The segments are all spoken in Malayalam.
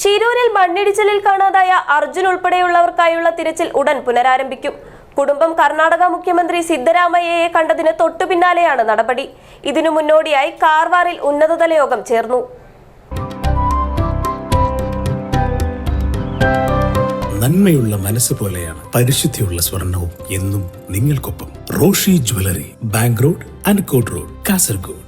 ഷിരൂരിൽ മണ്ണിടിച്ചിലിൽ കാണാതായ അർജുൻ ഉൾപ്പെടെയുള്ളവർക്കായുള്ള തിരച്ചിൽ ഉടൻ പുനരാരംഭിക്കും. കുടുംബം കർണാടക മുഖ്യമന്ത്രി സിദ്ധരാമയ്യയെ കണ്ടതിന് തൊട്ടു പിന്നാലെയാണ് നടപടി. ഇതിനു മുന്നോടിയായി കാർവാറിൽ ഉന്നതതല യോഗം ചേർന്നു. നന്മയുള്ള മനസ്സ് പോലെയാണ് പരിശുദ്ധിയുള്ള സ്വർണവും എന്നും നിങ്ങൾക്കൊപ്പം Roshi jewellery bank road Ankot road Kasaragod.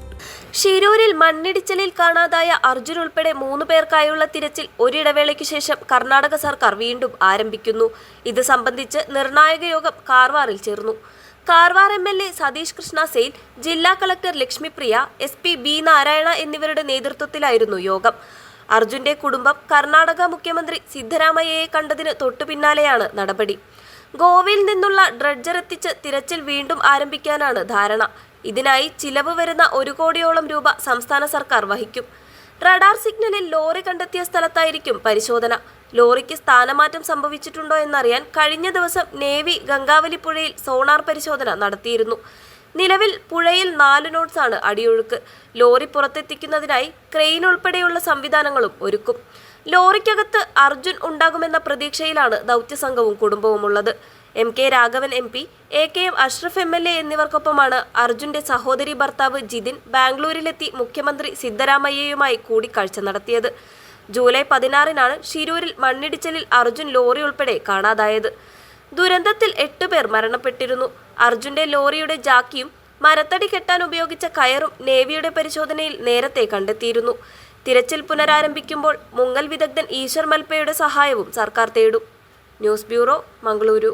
ഷിരൂരിൽ മണ്ണിടിച്ചിലിൽ കാണാതായ അർജുൻ ഉൾപ്പെടെ മൂന്ന് പേർക്കായുള്ള തിരച്ചിൽ ഒരിടവേളയ്ക്ക് ശേഷം കർണാടക സർക്കാർ വീണ്ടും ആരംഭിക്കുന്നു. ഇത് സംബന്ധിച്ച് നിർണായക യോഗം കാർവാറിൽ ചേർന്നു. Karwar M L A Satish Krishna Sail ജില്ലാ collector Lakshmipriya S P B Narayana എന്നിവരുടെ നേതൃത്വത്തിലായിരുന്നു യോഗം. അർജുന്റെ കുടുംബം കർണാടക മുഖ്യമന്ത്രി സിദ്ധരാമയ്യയെ കണ്ടതിന് തൊട്ടുപിന്നാലെയാണ് നടപടി. ഗോവയിൽ നിന്നുള്ള ഡ്രഡ്ജർ എത്തിച്ച് തിരച്ചിൽ വീണ്ടും ആരംഭിക്കാനാണ് ധാരണ. ഇതിനായി ചിലവ് വരുന്ന ഒരു കോടിയോളം രൂപ സംസ്ഥാന സർക്കാർ വഹിക്കും. റഡാർ സിഗ്നലിൽ ലോറി കണ്ടെത്തിയ സ്ഥലത്തായിരിക്കും പരിശോധന. ലോറിക്ക് സ്ഥാനമാറ്റം സംഭവിച്ചിട്ടുണ്ടോ എന്നറിയാൻ കഴിഞ്ഞ ദിവസം നേവി ഗംഗാവലി പുഴയിൽ സോണാർ പരിശോധന നടത്തിയിരുന്നു. നിലവിൽ പുഴയിൽ നാല് നോട്ട്സാണ് അടിയൊഴുക്ക്. ലോറി പുറത്തെത്തിക്കുന്നതിനായി ക്രെയിൻ ഉൾപ്പെടെയുള്ള സംവിധാനങ്ങളും ഒരുക്കും. ലോറിക്കകത്ത് അർജുൻ ഉണ്ടാകുമെന്ന പ്രതീക്ഷയിലാണ് ദൗത്യസംഘവും കുടുംബവുമുള്ളത്. M K Raghavan M P A K M Ashraf M L A എന്നിവർക്കൊപ്പമാണ് അർജുന്റെ സഹോദരി ഭർത്താവ് ജിതിൻ ബാംഗ്ലൂരിലെത്തി മുഖ്യമന്ത്രി സിദ്ധരാമയ്യയുമായി കൂടിക്കാഴ്ച നടത്തിയത്. ജൂലൈ പതിനാറിനാണ് ഷിരൂരിൽ മണ്ണിടിച്ചിലിൽ അർജുൻ ലോറി ഉൾപ്പെടെ കാണാതായത്. ദുരന്തത്തിൽ എട്ടുപേർ മരണപ്പെട്ടിരുന്നു. അർജുന്റെ ലോറിയുടെ ജാക്കിയും മരത്തടി കെട്ടാൻ ഉപയോഗിച്ച കയറും നേവിയുടെ പരിശോധനയിൽ നേരത്തെ കണ്ടെത്തിയിരുന്നു. തിരച്ചിൽ പുനരാരംഭിക്കുമ്പോൾ മുങ്ങൽ വിദഗ്ധൻ ഈശ്വർ മൽപ്പയുടെ സഹായവും സർക്കാർ തേടും. News bureau Mangaluru.